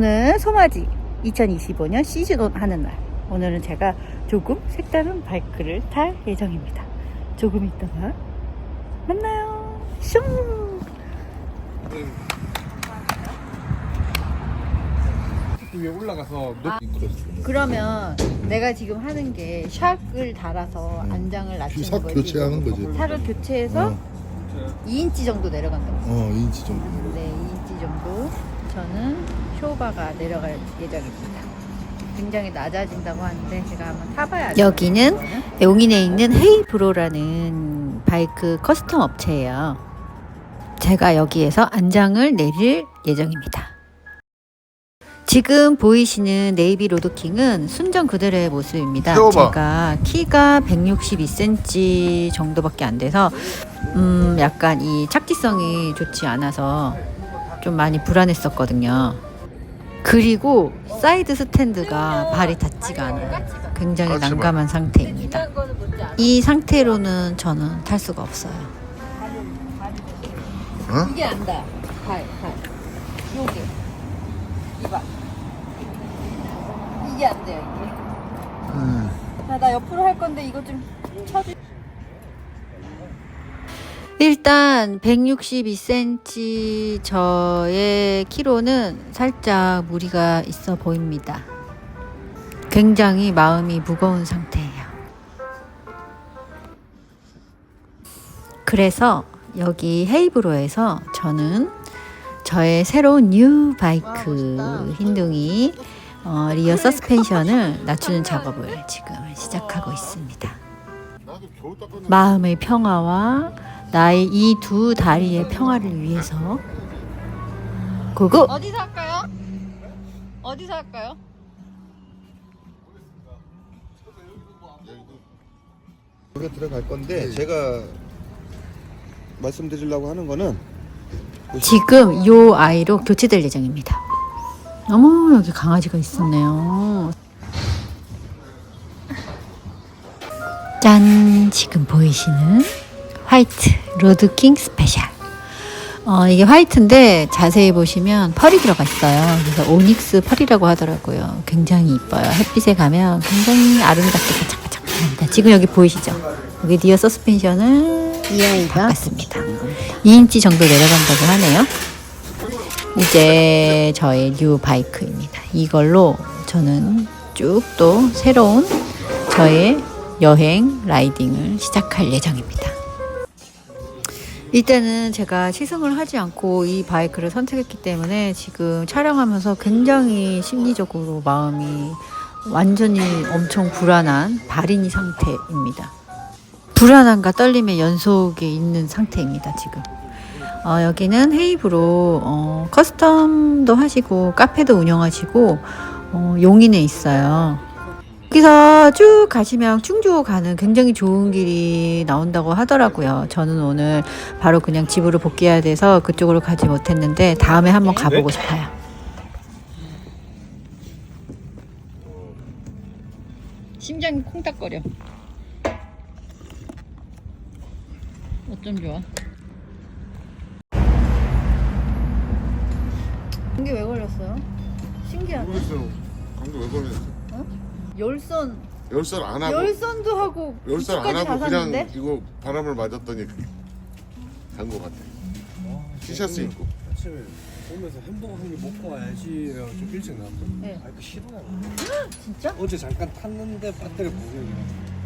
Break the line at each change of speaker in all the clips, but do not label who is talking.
오늘 소마지 2025년 시즌1 하는 날. 오늘은 제가 조금 색다른 바이크를 탈 예정입니다. 조금 있다가 만나요. 슝!
위에 올라가서
아.
높이
그러면 내가 지금 하는 게 샥을 달아서 안장을 낮추는
샥
거지.
교체하는 거지.
샥을 교체해서
어,
2인치 정도 내려간다고.
어 2인치 정도.
네, 2인치 정도 저는 쇼바가 내려갈 예정입니다. 굉장히 낮아진다고 하는데 제가 한번 타봐야죠. 여기는 용인에 있는 헤이브로라는 바이크 커스텀 업체예요. 제가 여기에서 안장을 내릴 예정입니다. 지금 보이시는 네이비 로드킹은 순정 그대로의 모습입니다.
세워봐.
제가 키가 162cm 정도밖에 안 돼서 음 약간 이 착지성이 좋지 않아서 좀 많이 불안했었거든요. 그리고 사이드 스탠드가 발이 닿지가 않아요. 굉장히. 난감한 상태입니다. 이 상태로는 저는 탈 수가 없어요.
어?
이게 안 닿아. 발, 발. 요게. 이봐. 이게 안 돼요, 이게.
음.
자, 나 옆으로 할 건데 이거 좀 쳐주. 일단 162cm 저의 키로는 살짝 무리가 있어 보입니다. 굉장히 마음이 무거운 상태예요. 그래서 여기 헤이브로에서 저는 저의 새로운 뉴 바이크 흰둥이 어, 리어 서스펜션을 낮추는 작업을 지금 시작하고 있습니다. 마음의 평화와 나의 이 두 다리의 평화를 위해서 고고
어디서 할까요? 어디서 할까요?
여기 들어갈 건데 제가 말씀드리려고 하는 거는
지금 요 아이로 교체될 예정입니다. 어머 여기 강아지가 있었네요. 짠 지금 보이시는 화이트 로드킹 스페셜. 어, 이게 화이트인데 자세히 보시면 펄이 들어가 있어요. 그래서 오닉스 펄이라고 하더라고요. 굉장히 이뻐요. 햇빛에 가면 굉장히 아름답게 반짝반짝합니다. 지금 여기 보이시죠? 여기 리어 서스펜션을 바꿨습니다. 2인치 정도 내려간다고 하네요. 이제 저의 뉴 바이크입니다. 이걸로 저는 쭉 또 새로운 저의 여행 라이딩을 시작할 예정입니다. 일단은 제가 시승을 하지 않고 이 바이크를 선택했기 때문에 지금 촬영하면서 굉장히 심리적으로 마음이 완전히 엄청 불안한 발인이 상태입니다. 불안함과 떨림의 연속에 있는 상태입니다, 지금. 어, 여기는 헤이브로 어, 커스텀도 하시고 카페도 운영하시고 어, 용인에 있어요. 여기서 쭉 가시면 충주 가는 굉장히 좋은 길이 나온다고 하더라고요. 저는 오늘 바로 그냥 집으로 복귀해야 돼서 그쪽으로 가지 못했는데 다음에 한번 가보고 싶어요.
심장이 콩닥거려. 어쩜 좋아?
이게 왜 걸렸어요? 신기하네.
모르겠어요. 감기 왜 걸렸어?
열선
열선 안 하고
열선도 하고
열선 안 하고
다
그냥
샀는데?
이거 바람을 맞았더니 간거 같아. 티셔츠 입고.
아침에 오면서 햄버거 한 개 먹고 와야지 좀 일찍 나왔거든
네.
아 이거 싫어요
진짜?
어제 잠깐 탔는데 배터리 부족이야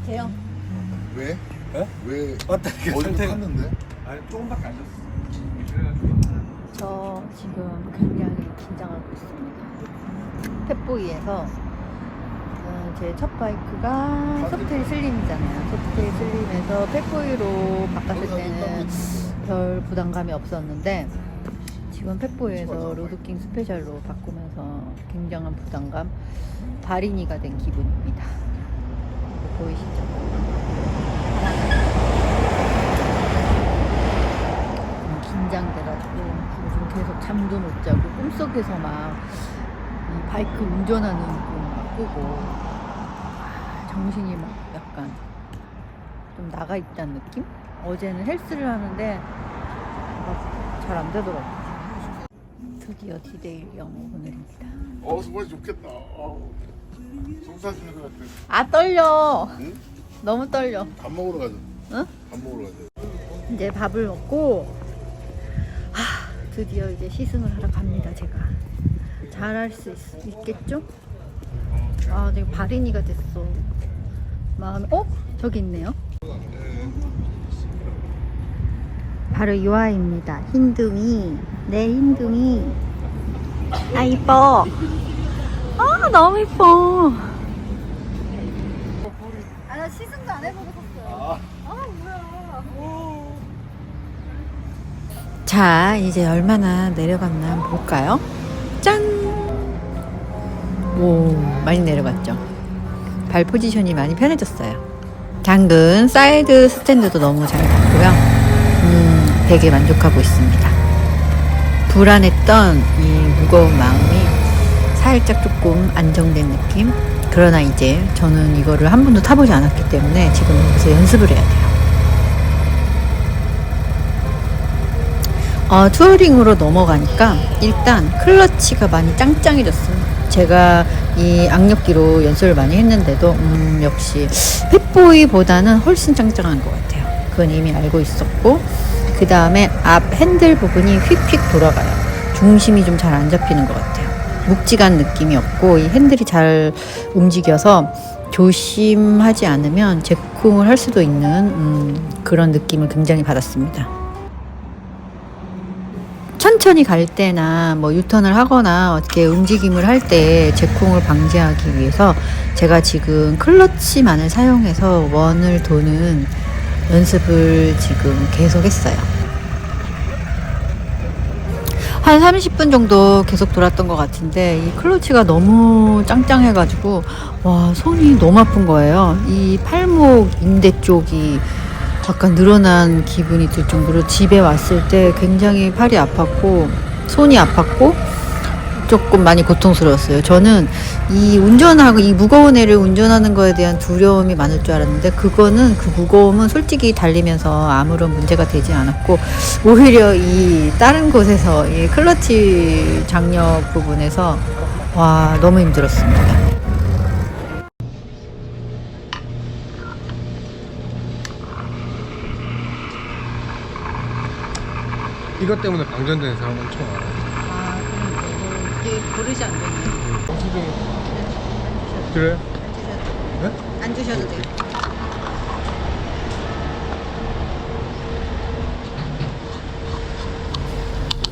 대형.
왜?
에?
왜?
배터리가
어디
상태가
탔는데?
아니 조금밖에 안 졌어 그래가지고
저 지금 굉장히 긴장하고 있습니다. 펫보이에서 어, 제 첫 바이크가 소프트웨어 슬림이잖아요. 소프트웨어 슬림에서 펫보이로 바꿨을 때는 별 부담감이 없었는데 지금 펫보이에서 로드킹 스페셜로 바꾸면서 굉장한 부담감, 발인이가 된 기분입니다. 보이시죠? 음, 긴장돼가지고 요즘 계속 잠도 못 자고 꿈속에서 막이 바이크 운전하는 꿈막 꾸고 아, 정신이 막 약간 좀 나가 있다는 느낌? 어제는 헬스를 하는데 잘 안 되더라고요. 드디어 디데일 영어 오늘입니다.
어 정말 좋겠다. 어. 송사진을 같아.
아 떨려.
응?
너무 떨려.
밥 먹으러 가자.
응?
밥 먹으러 가자.
이제 밥을 먹고 하, 드디어 이제 시승을 하러 갑니다. 제가 잘할 수 있, 있겠죠? 아, 내가 발인이가 됐어. 마음에 어? 저기 있네요. 바로 유아입니다. 흰둥이. 내 흰둥이. 아 이뻐. 아 너무 이뻐. 아나 시승도 안 해보고 샀어요. 아 뭐야. 자, 이제 얼마나 내려갔나 한번 볼까요? 짠! 오, 많이 내려갔죠? 발 포지션이 많이 편해졌어요. 당근 사이드 스탠드도 너무 잘 갔고요. 음, 되게 만족하고 있습니다. 불안했던 이 무거운 마음이 살짝 조금 안정된 느낌? 그러나 이제 저는 이거를 한 번도 타보지 않았기 때문에 지금 여기서 연습을 해야 돼요. 어, 투어링으로 넘어가니까 일단 클러치가 많이 짱짱해졌어요. 제가 이 악력기로 연습을 많이 했는데도 음, 역시 핏보이보다는 훨씬 짱짱한 것 같아요. 그건 이미 알고 있었고 그 다음에 앞 핸들 부분이 휙휙 돌아가요. 중심이 좀 잘 안 잡히는 것 같아요. 묵직한 느낌이 없고 이 핸들이 잘 움직여서 조심하지 않으면 제쿵을 할 수도 있는 음, 그런 느낌을 굉장히 받았습니다. 천천히 갈 때나 뭐 유턴을 하거나 어떻게 움직임을 할 때 제콩을 방지하기 위해서 제가 지금 클러치만을 사용해서 원을 도는 연습을 지금 계속 했어요. 한 30분 정도 계속 돌았던 것 같은데 이 클러치가 너무 짱짱해가지고 와 손이 너무 아픈 거예요. 이 팔목 인대 쪽이 약간 늘어난 기분이 들 정도로 집에 왔을 때 굉장히 팔이 아팠고 손이 아팠고 조금 많이 고통스러웠어요. 저는 이 운전하고 이 무거운 애를 운전하는 거에 대한 두려움이 많을 줄 알았는데 그거는 그 무거움은 솔직히 달리면서 아무런 문제가 되지 않았고 오히려 이 다른 곳에서 이 클러치 장력 부분에서 와 너무 힘들었습니다.
이것 때문에 방전되는 사람 엄청 많아요.
아 그럼 이게 버릇이 안.
지금 그래?
안 주셔도 돼요.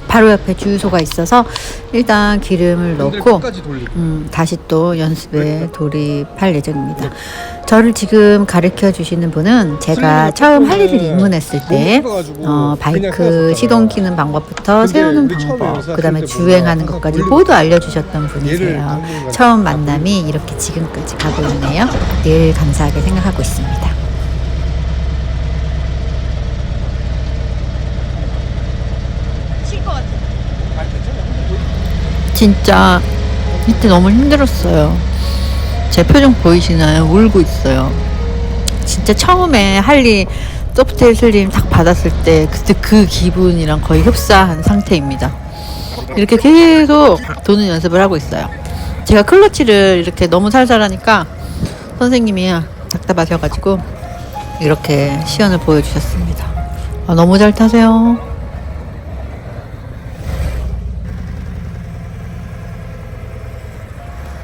바로 옆에 주유소가 있어서 일단 기름을 넣고
끝까지 돌리고.
음, 다시 또 연습에 돌입할 예정입니다. 저를 지금 가르쳐 주시는 분은 제가 처음 할리를 입문했을 때 어, 바이크. 시동 키는 방법부터 세우는 방법, 그 다음에
때
주행하는 것까지 모두 알려주셨던 분이세요. 처음 만남이 이렇게 지금까지 가고 있네요. 늘 감사하게 생각하고 있습니다. 진짜 이때 너무 힘들었어요. 제 표정 보이시나요? 울고 있어요. 진짜 처음에 할리 소프트웨어 슬림 딱 받았을 때 그때 그 기분이랑 거의 흡사한 상태입니다. 이렇게 계속 도는 연습을 하고 있어요. 제가 클러치를 이렇게 너무 살살하니까 선생님이 답답하셔가지고 이렇게 시연을 보여주셨습니다. 아, 너무 잘 타세요.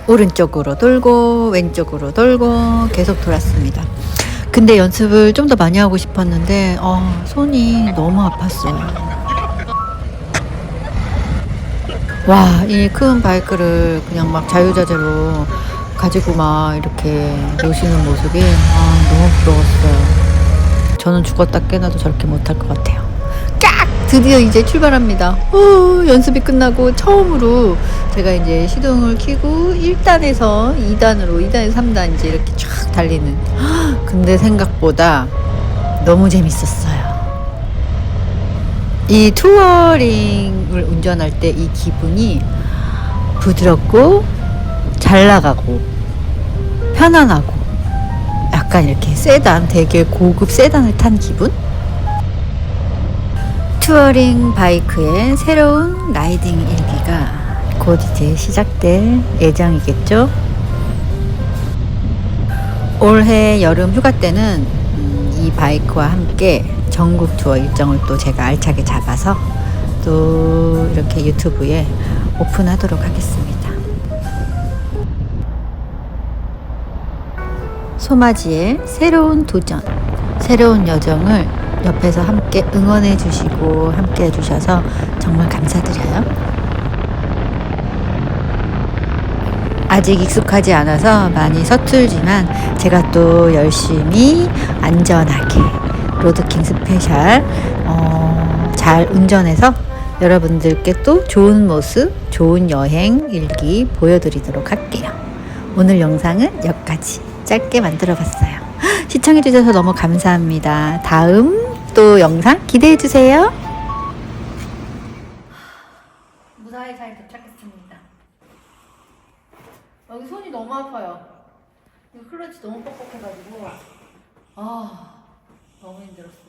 오른쪽으로 돌고 왼쪽으로 돌고 계속 돌았습니다. 근데 연습을 좀 더 많이 하고 싶었는데 어, 손이 너무 아팠어요. 와, 이 큰 바이크를 그냥 막 자유자재로 가지고 막 이렇게 노시는 모습이 아, 너무 부러웠어요. 저는 죽었다 깨나도 저렇게 못할 것 같아요. 깍! 드디어 이제 출발합니다. 어, 연습이 끝나고 처음으로 제가 이제 시동을 켜고 1단에서 2단으로 2단에서 3단 이제 이렇게 쫙 달리는. 헉, 근데 생각보다 너무 재밌었어요. 이 투어링을 운전할 때 이 기분이 부드럽고 잘 나가고 편안하고 약간 이렇게 세단 되게 고급 세단을 탄 기분? 투어링 바이크의 새로운 라이딩 일기가 곧 이제 시작될 예정이겠죠. 올해 여름 휴가 때는 음, 이 바이크와 함께 전국 투어 일정을 또 제가 알차게 잡아서 또 이렇게 유튜브에 오픈하도록 하겠습니다. 소마지의 새로운 도전, 새로운 여정을 옆에서 함께 응원해 주시고 함께 해 주셔서 정말 감사드려요. 아직 익숙하지 않아서 많이 서툴지만 제가 또 열심히 안전하게 로드킹 스페셜 어, 잘 운전해서 여러분들께 또 좋은 모습, 좋은 여행 일기 보여드리도록 할게요. 오늘 영상은 여기까지 짧게 만들어 봤어요. 시청해 주셔서 너무 감사합니다. 다음 또 영상 기대해 주세요. 무사히 잘 도착했습니다. 여기 손이 너무 아파요. 이 클러치 너무 뻑뻑해가지고 아 너무 힘들었어.